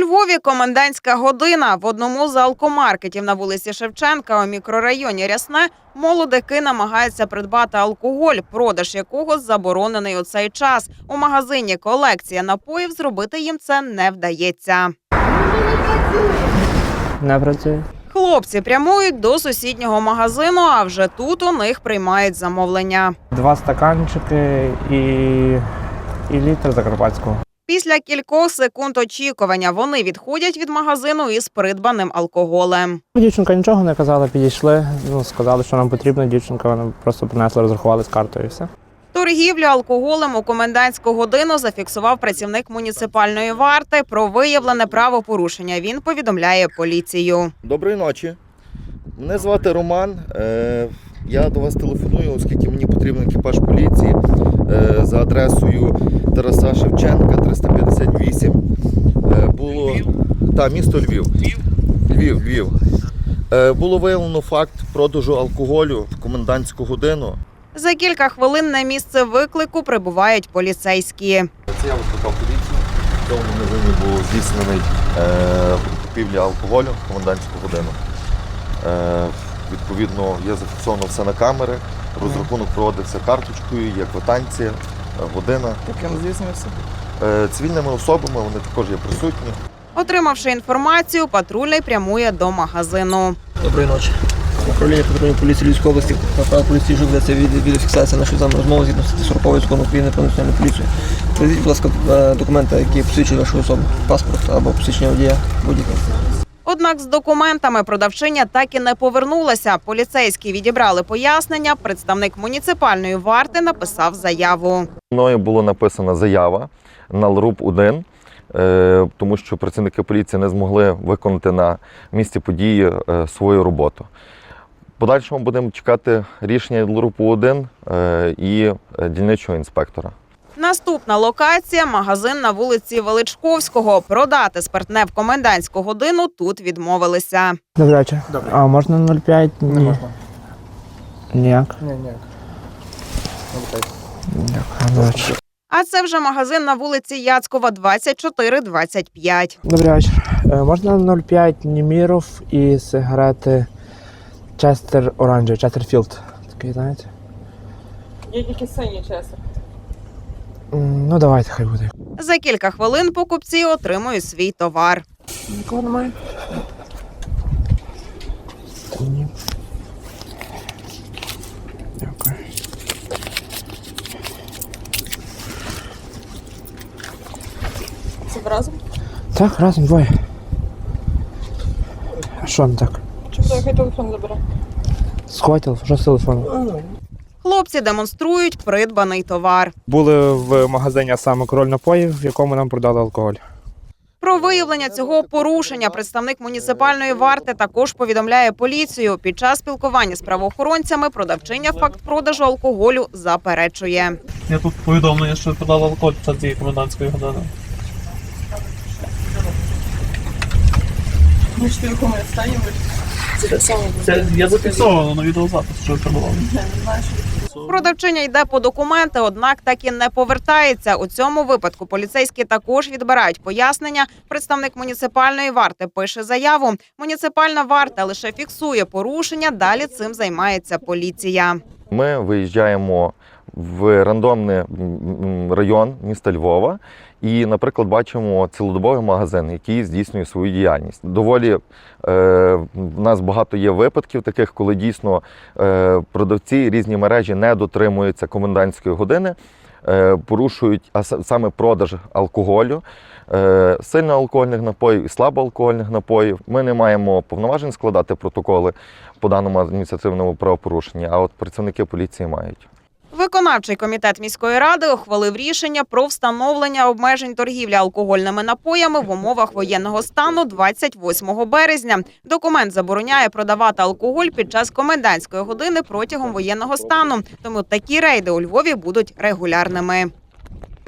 Львові комендантська година. В одному з алкомаркетів на вулиці Шевченка у мікрорайоні Рясне молодики намагаються придбати алкоголь, продаж якого заборонений у цей час. У магазині колекція напоїв зробити їм це не вдається. Не працює. Хлопці прямують до сусіднього магазину, а вже тут у них приймають замовлення. Два стаканчики і, і літр закарпатського. Після кількох секунд очікування вони відходять від магазину із придбаним алкоголем. Дівчинка нічого не казала, підійшли, ну, сказали, що нам потрібно. Дівчинка вона просто принесла, розрахували з картою і все. Торгівлю алкоголем у комендантську годину зафіксував працівник муніципальної варти. Про виявлене правопорушення він повідомляє поліцію. Доброї ночі. Мене звати Роман. Е, Я до вас телефоную, оскільки мені потрібен екіпаж поліції за адресою Тараса Шевченка 358. Е, Було та, місто Львів. Львів, Львів. Е, Було виявлено факт продажу алкоголю в комендантську годину. За кілька хвилин на місце виклику прибувають поліцейські. Це я викликав поліцію. В цьому магазині був здійснений е, купівля алкоголю в комендантську годину. Відповідно, є зафіксовано все на камери. Розрахунок проводився карточкою, є квитанція, е, година. Яким здійснювався? Е, цивільними особами вони також є присутні. Отримавши інформацію, патрульний прямує до магазину. Доброї ночі. Управління патрульної поліції Львівської області направ поліції ведеться від відеофіксація нашої з вами розмови згідно статті 40 закону України про національну поліцію. Приведіть, будь ласка, е, документи, які посвідчують вашу особу. Паспорт або посвідчення водія будь-яке. Однак з документами продавчиня так і не повернулася. Поліцейські відібрали пояснення. Представник муніципальної варти написав заяву. Мною була написана заява на ЛРУП 1 е, тому що працівники поліції не змогли виконати на місці події е, свою роботу. Подальшому будемо чекати рішення ЛРУПу 1 е, і дільничого інспектора. Наступна локація магазин на вулиці Величковського. Продати спиртне в комендантську годину тут відмовилися. Добрий вечір. А можна 0,5? Ні. Не можна. Ніяк. Ні, ні. Дякую. Добрий вечір. А це вже магазин на вулиці Яцкова, 24-25. Добрий вечір. Е, Можна 0,5 Німіров і сигарети Честер Оранжевий, Честерфілд. Такий, знаєте? Є тільки сині чесно. Ну, давайте, хай буде. За кілька хвилин покупці отримують свій товар. Нікого немає? Ні. Дякую. Це разом? Так, разом двоє. А що не так? Чи хто хай телефон забере? Схватив, що з телефону? Хлопці демонструють придбаний товар. Були в магазині саме король напоїв, в якому нам продали алкоголь. Про виявлення цього порушення представник муніципальної варти також повідомляє поліцію. Під час спілкування з правоохоронцями продавчиня факт продажу алкоголю заперечує. Я тут повідомлення, що подав алкоголь під час цієї комендантської години. Ми ж в якому стані Це. Це я зафіксовано на відеозапис, що ви передавали. Продавчиня йде по документи, однак так і не повертається. У цьому випадку поліцейські також відбирають пояснення. Представник муніципальної варти пише заяву. Муніципальна варта лише фіксує порушення. Далі цим займається поліція. Ми виїжджаємо в рандомний район міста Львова і, наприклад, бачимо цілодобовий магазин, який здійснює свою діяльність. Доволі е, в нас багато є випадків таких, коли дійсно е, продавці різні мережі не дотримуються комендантської години. е, Порушують а саме продаж алкоголю, е, сильноалкогольних напоїв і слабоалкогольних напоїв. Ми не маємо повноважень складати протоколи по даному адміністративному правопорушенні, а от працівники поліції мають. Виконавчий комітет міської ради ухвалив рішення про встановлення обмежень торгівлі алкогольними напоями в умовах воєнного стану 28 березня. Документ забороняє продавати алкоголь під час комендантської години протягом воєнного стану. Тому такі рейди у Львові будуть регулярними.